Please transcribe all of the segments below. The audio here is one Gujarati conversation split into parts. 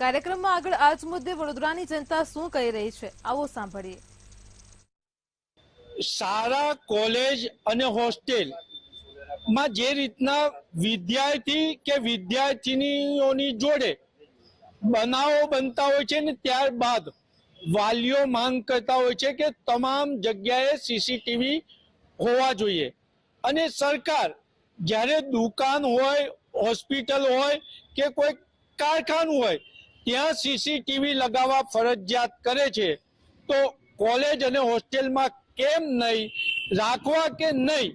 કાર્યક્રમમાં આગળ આજ મુદ્દે વડોદરાની જનતા શું કહી રહી છે, આવો સાંભળીએ. શાળા, કોલેજ અને હોસ્ટેલમાં જે રીતના વિદ્યાર્થી કે વિદ્યાર્થીનીઓની જોડે બનાવો બનતા હોય છે ને ત્યારબાદ વાલીઓ માંગ કરતા હોય છે કે તમામ જગ્યાએ સીસીટીવી હોવા જોઈએ. અને સરકાર જ્યારે દુકાન હોય, હોસ્પિટલ હોય કે કોઈ કારખાનું હોય ત્યાં સીસીટીવી લગાવવા ફરજિયાત કરે છે. તો કોલેજ અને હોસ્ટેલમાં કેમ નહીં? રાખવા કે નહીં?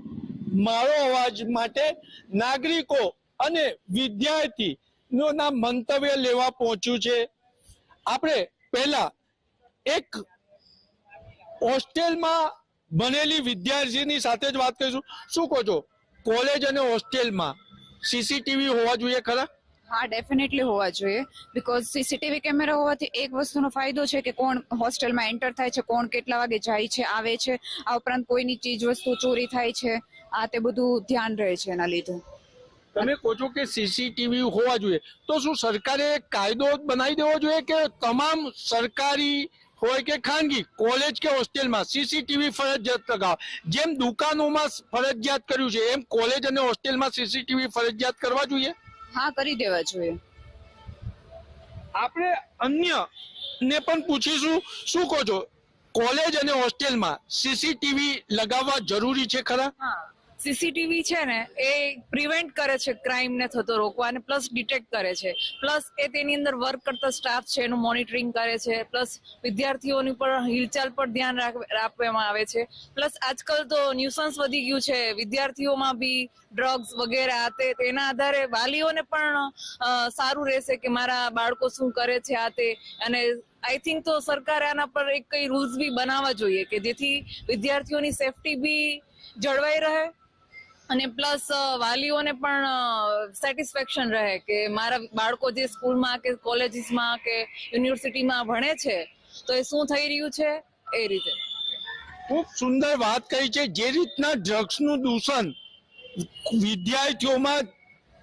મારો અવાજ માટે નાગરિકો અને વિદ્યાર્થી ના મંતવ્ય લેવા પહોંચ્યું છે. આપણે પહેલા એક હોસ્ટેલમાં બનેલી વિદ્યાર્થીની સાથે જ વાત કરીશું. શું કહો છો? કોલેજ અને હોસ્ટેલમાં સીસીટીવી હોવા જોઈએ ખરા? હા ડેફિનેટલી હોવા જોઈએ. બીકોઝ સીસીટીવી કેમેરા હોવાથી એક વસ્તુનો ફાયદો છે કે કોણ હોસ્ટેલમાં એન્ટર થાય છે, કોણ કેટલા વાગે જાય છે, આવે છે, આ ઉપરાંત કોઈની ચીજ વસ્તુ ચોરી થાય છે, આ તે બધું ધ્યાન રહે છે એના લીધે. તમે કહો છો કે સીસીટીવી હોવા જોઈએ. તો શું સરકારે કાયદો બનાવી દેવો જોઈએ કે તમામ સરકારી હોય કે ખાનગી, કોલેજ કે હોસ્ટેલમાં સીસીટીવી ફરજિયાત લગાવ? જેમ દુકાનોમાં ફરજિયાત કર્યું છે, એમ કોલેજ અને હોસ્ટેલમાં સીસીટીવી ફરજિયાત કરવા જોઈએ? હા કરી દેવા જોઈએ. આપણે અન્ય ને પણ પૂછીશું. શું કહો છો? કોલેજ અને હોસ્ટેલમાં સીસીટીવી લગાવવા જરૂરી છે ખરા? સીસીટીવી છે ને, એ પ્રિવેન્ટ કરે છે ક્રાઇમ ને થતો રોકવા અને પ્લસ ડિટેક્ટ કરે છે. પ્લસ એ તેની અંદર વર્ક કરતા સ્ટાફ છે, એનું મોનિટરિંગ કરે છે. પ્લસ વિદ્યાર્થીઓની પણ હિલચાલ પર ધ્યાન રાખ- રાખવામાં આવે છે. પ્લસ આજકાલ તો ન્યુસન્સ વધી ગયું છે. વિદ્યાર્થીઓમાં બી ડ્રગ્સ વગેરે આ તેના આધારે વાલીઓને પણ સારું રહેશે કે મારા બાળકો શું કરે છે આ તે. અને આઈ થિંક તો સરકારે આના પર એક કઈ રૂલ્સ બી બનાવવા જોઈએ કે જેથી વિદ્યાર્થીઓની સેફટી બી જળવાઈ રહે અને પ્લસ વાલીઓને પણ સેટિસ્ફેક્શન રહે કે મારા બાળકો જે સ્કૂલમાં કે કોલેજીસમાં કે યુનિવર્સિટીમાં ભણે છે, તો એ શું થઈ રહ્યું છે? એ રીતે. ખૂબ સુંદર વાત કહી છે. જે રીતના ડ્રગ્સનું દૂષણ વિદ્યાર્થીઓમાં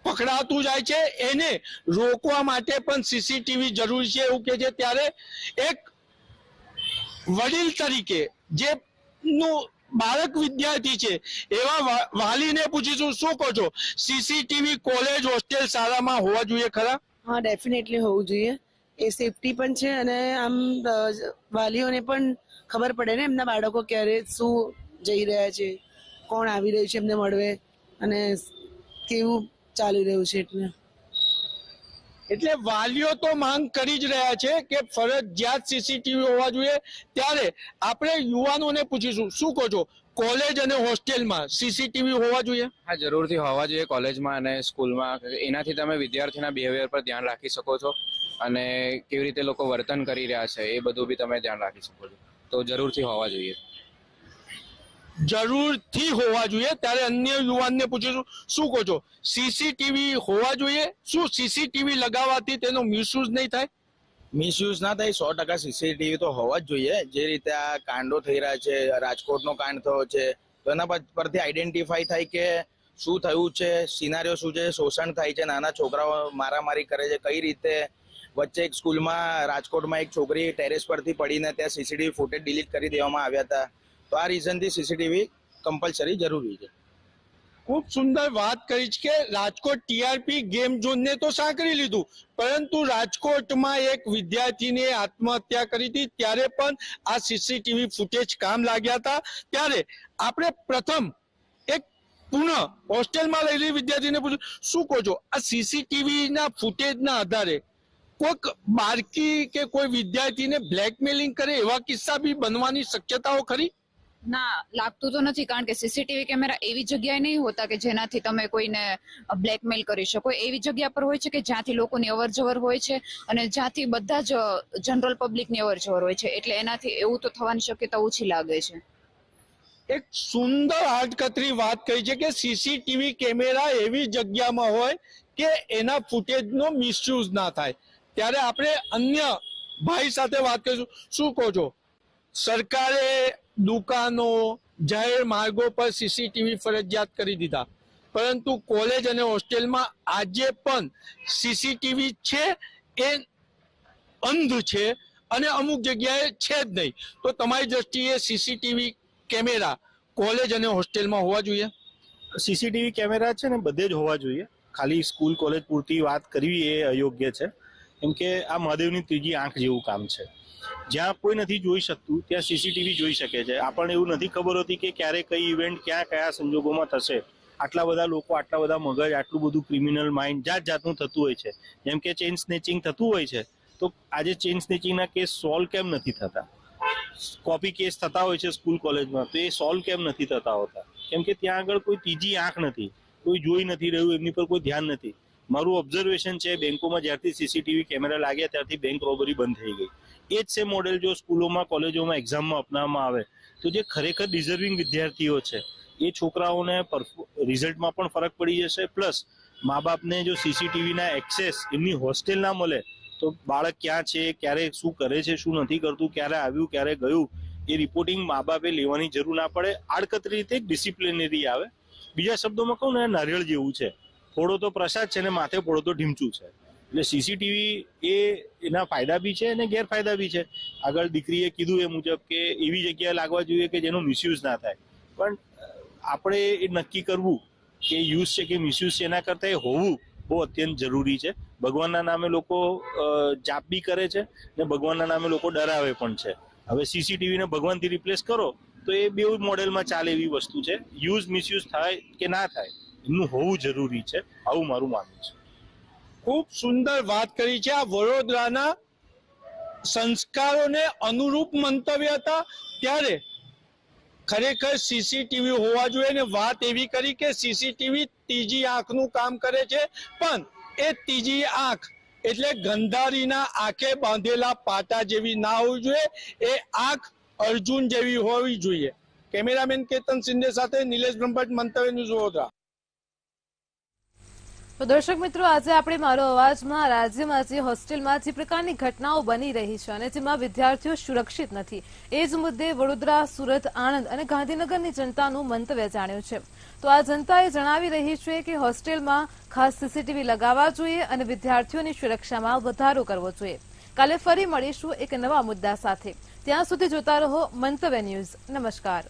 પકડાતું જાય છે, એને રોકવા માટે પણ સીસીટીવી જરૂરી છે એવું કે છે. ત્યારે એક વડીલ તરીકે જે નું બાળક વિદ્યાર્થી છે. એવા વાલીને પૂછીશું, શું કહો છો? સીસીટીવી કોલેજ હોસ્ટેલ શાળામાં હોવા જોઈએ ખરા? હા ડેફિનેટલી હોવું જોઈએ. એ સેફટી પણ છે અને આમ વાલીઓને પણ ખબર પડે ને એમના બાળકો ક્યારે શું જઈ રહ્યા છે, કોણ આવી રહ્યું છે એમને મળવે અને કેવું ચાલી રહ્યું છે એટલે. એટલે વાલીઓ તો માંગ કરી જ રહ્યા છે કે ફરજિયાત સીસીટીવી હોવા જોઈએ. ત્યારે આપણે યુવાનોને પૂછીશું, શું કહો છો? કોલેજ અને હોસ્ટેલમાં સીસીટીવી હોવા જોઈએ? હા, જરૂરથી હોવા જોઈએ કોલેજમાં અને સ્કૂલમાં. એનાથી તમે વિદ્યાર્થીના બિહેવિયર પર ધ્યાન રાખી શકો છો અને કેવી રીતે લોકો વર્તન કરી રહ્યા છે એ બધું બી તમે ધ્યાન રાખી શકો છો. તો જરૂરથી હોવા જોઈએ. જરૂરથી હોવા જોઈએ. ત્યારે અન્ય યુવાનને પૂછીશું, શું કહો છો? સીસીટીવી હોવા જોઈએ? શું સીસીટીવી લગાવવાથી તેનો મિસયુઝ નહીં થાય? મિસયુઝ ના થાય, સો ટકા સીસીટીવી તો હોવા જ જોઈએ. જે રીતે આ કાંડો થઈ રહ્યા છે, રાજકોટનો કાંડ થયો છે, તો એના પરથી આઈડેન્ટિફાઈ થાય કે શું થયું છે સિનારીઓ શું છે, શોષણ થાય છે, નાના છોકરાઓ મારામારી કરે છે, કઈ રીતે વચ્ચે એક સ્કૂલમાં રાજકોટમાં એક છોકરી ટેરેસ પરથી પડીને ત્યાં સીસીટીવી ફૂટેજ ડિલીટ કરી દેવામાં આવ્યા હતા. તો આ રીઝનથી સીસીટીવી કમ્પલસરી જરૂરી છે. ખૂબ સુંદર વાત કરી છે કે રાજકોટ ટીઆરપી ગેમ ઝોનને તો સાંકળી લીધું, પરંતુ રાજકોટમાં એક વિદ્યાર્થીને આત્મહત્યા કરી હતી, ત્યારે પણ આ સીસીટીવી ફૂટેજ કામ લાગ્યા હતા. ત્યારે આપણે પ્રથમ એક પુનઃ હોસ્ટેલમાં રહેલી વિદ્યાર્થીને પૂછ્યું, શું કહો છો? આ સીસીટીવીના ફૂટેજના આધારે કોઈક બાળકી કે કોઈ વિદ્યાર્થીને બ્લેકમેલિંગ કરે એવા કિસ્સા બી બનવાની શક્યતાઓ ખરી? ના, લાગતું તો નથી, કારણ કે સીસીટીવી કેમેરા એવી જગ્યાએ નહીં હોતા કે જેનાથી તમે કોઈને બ્લેકમેલ કરી શકો. એવી જગ્યા પર હોય છે કે જ્યાંથી લોકોની અવર જવર હોય છે અને જ્યાંથી બધા જ જનરલ પબ્લિકની અવર જવર હોય છે. એટલે એનાથી એવું તો થવાની શક્યતા ઓછી લાગે છે. એક સુંદર હાડકતરી વાત કહી છે કે સીસીટીવી કેમેરા એવી જગ્યામાં હોય કે એના ફૂટેજનો મિસયુઝ ના થાય. ત્યારે આપણે અન્ય ભાઈ સાથે વાત કરીશું. શું કહો છો? સરકારે દુકાનો, જાહેર માર્ગો પર સીસીટીવી ફરજિયાત કરી દીધા. પરંતુ કોલેજ અને હોસ્ટેલમાં આજે પણ સીસીટીવી છે, એ અંધ છે અને અમુક જગ્યાએ છે જ નહીં. તો તમારી દ્રષ્ટિએ સીસીટીવી કેમેરા કોલેજ અને હોસ્ટેલમાં હોવા જોઈએ? સીસીટીવી કેમેરા છે ને બધે જ હોવા જોઈએ. ખાલી સ્કૂલ, કોલેજ પૂરતી વાત કરવી એ અયોગ્ય છે. કેમ કે આ મહાદેવની ત્રીજી આંખ જેવું કામ છે. જ્યાં કોઈ નથી જોઈ શકતું, ત્યાં સીસીટીવી જોઈ શકે છે. આપણને એવું નથી ખબર હોતી કે ક્યારે કઈ ઇવેન્ટ ક્યાં કયા સંજોગોમાં થશે. આટલા બધા લોકો, આટલા બધા મગજ, આટલું બધું ક્રિમિનલ માઇન્ડ જાત જાતનું થતું હોય છે. જેમ કે ચેઇન સ્નેચિંગ થતું હોય છે, તો આજે ચેઇન સ્નેચિંગના કેસ સોલ્વ કેમ નથી થતા? કોપી કેસ થતા હોય છે સ્કૂલ કોલેજમાં તો એ સોલ્વ કેમ નથી થતા હોતા? કેમ કે ત્યાં આગળ કોઈ ત્રીજી આંખ નથી, કોઈ જોઈ નથી રહ્યું, એમની પર કોઈ ધ્યાન નથી. મારું ઓબ્ઝર્વેશન છે, બેંકોમાં જ્યારથી સીસીટીવી કેમેરા લાગ્યા, ત્યારથી બેંક રોબરી બંધ થઈ ગઈ. એ જ સેમ મોડેલ જો સ્કૂલોમાં, કોલેજોમાં એક્ઝામમાં અપનાવવામાં આવે, તો જે ખરેખર ડિઝર્વિંગ વિદ્યાર્થીઓ છે, એ છોકરાઓને રિઝલ્ટમાં પણ ફરક પડી જશે. પ્લસ મા બાપને જો સીસીટીવીના એક્સેસ એમની હોસ્ટેલ ના મળે, તો બાળક ક્યાં છે, ક્યારે શું કરે છે, શું નથી કરતું, ક્યારે આવ્યું, ક્યારે ગયું, એ રિપોર્ટિંગ મા બાપે લેવાની જરૂર ના પડે. આડકતરી રીતે ડિસિપ્લિનરી આવે. બીજા શબ્દોમાં કહું ને, નારિયેળ જેવું છે. ફોડો તો પ્રસાદ છે ને માથે ફોડો તો ઢીમચું છે. એટલે સીસીટીવી એ એના ફાયદા બી છે અને ગેરફાયદા બી છે. આગળ દીકરીએ કીધું એ મુજબ કે એવી જગ્યાએ લાગવા જોઈએ કે જેનો મિસયુઝ ના થાય. પણ આપણે એ નક્કી કરવું કે યુઝ છે કે મિસયુઝ છે એના કરતાં એ હોવું બહુ અત્યંત જરૂરી છે. ભગવાનના નામે લોકો જાપ બી કરે છે ને ભગવાનના નામે લોકો ડરાવે પણ છે. હવે સીસીટીવીને ભગવાનથી રિપ્લેસ કરો તો એ બે મોડેલમાં ચાલે એવી વસ્તુ છે. યુઝ મિસયુઝ થાય કે ના થાય એમનું હોવું જરૂરી છે. આવું મારું માનવું છે. ખૂબ સુંદર વાત કરી છે. આ વડોદરાના સંસ્કારોને અનુરૂપ મંતવ્ય હતા. ત્યારે ખરેખર સીસીટીવી હોવા જોઈએ ને વાત એવી કરી કે સીસીટીવી ત્રીજી આંખનું કામ કરે છે. પણ એ ત્રીજી આંખ એટલે ગંધારીના આંખે બાંધેલા પાટા જેવી ના હોવી જોઈએ. એ આંખ અર્જુન જેવી હોવી જોઈએ. કેમેરામેન કેતન સિંધે સાથે નિલેશ બ્રહ્મભટ્ટ મંતવ્ય ન્યૂઝ વડોદરા તો દર્શક મિત્રો, આજે આપણે મારો અવાજમાં રાજ્યમાં જે હોસ્ટેલમાં જે પ્રકારની ઘટનાઓ બની રહી છે અને જેમાં વિદ્યાર્થીઓ સુરક્ષિત નથી. એ જ મુદ્દે વડોદરા, સુરત, આણંદ અને ગાંધીનગરની જનતાનું મંતવ્ય જાણ્યું છે. તો આ જનતાએ જણાવી રહી છે કે હોસ્ટેલમાં ખાસ સીસીટીવી લગાવવા જોઈએ અને વિદ્યાર્થીઓની સુરક્ષામાં વધારો કરવો જોઈએ. કાલે ફરી મળીશું એક નવા મુદ્દા સાથે. ત્યાં સુધી જોતા રહો મંતવ્ય ન્યૂઝ. નમસ્કાર.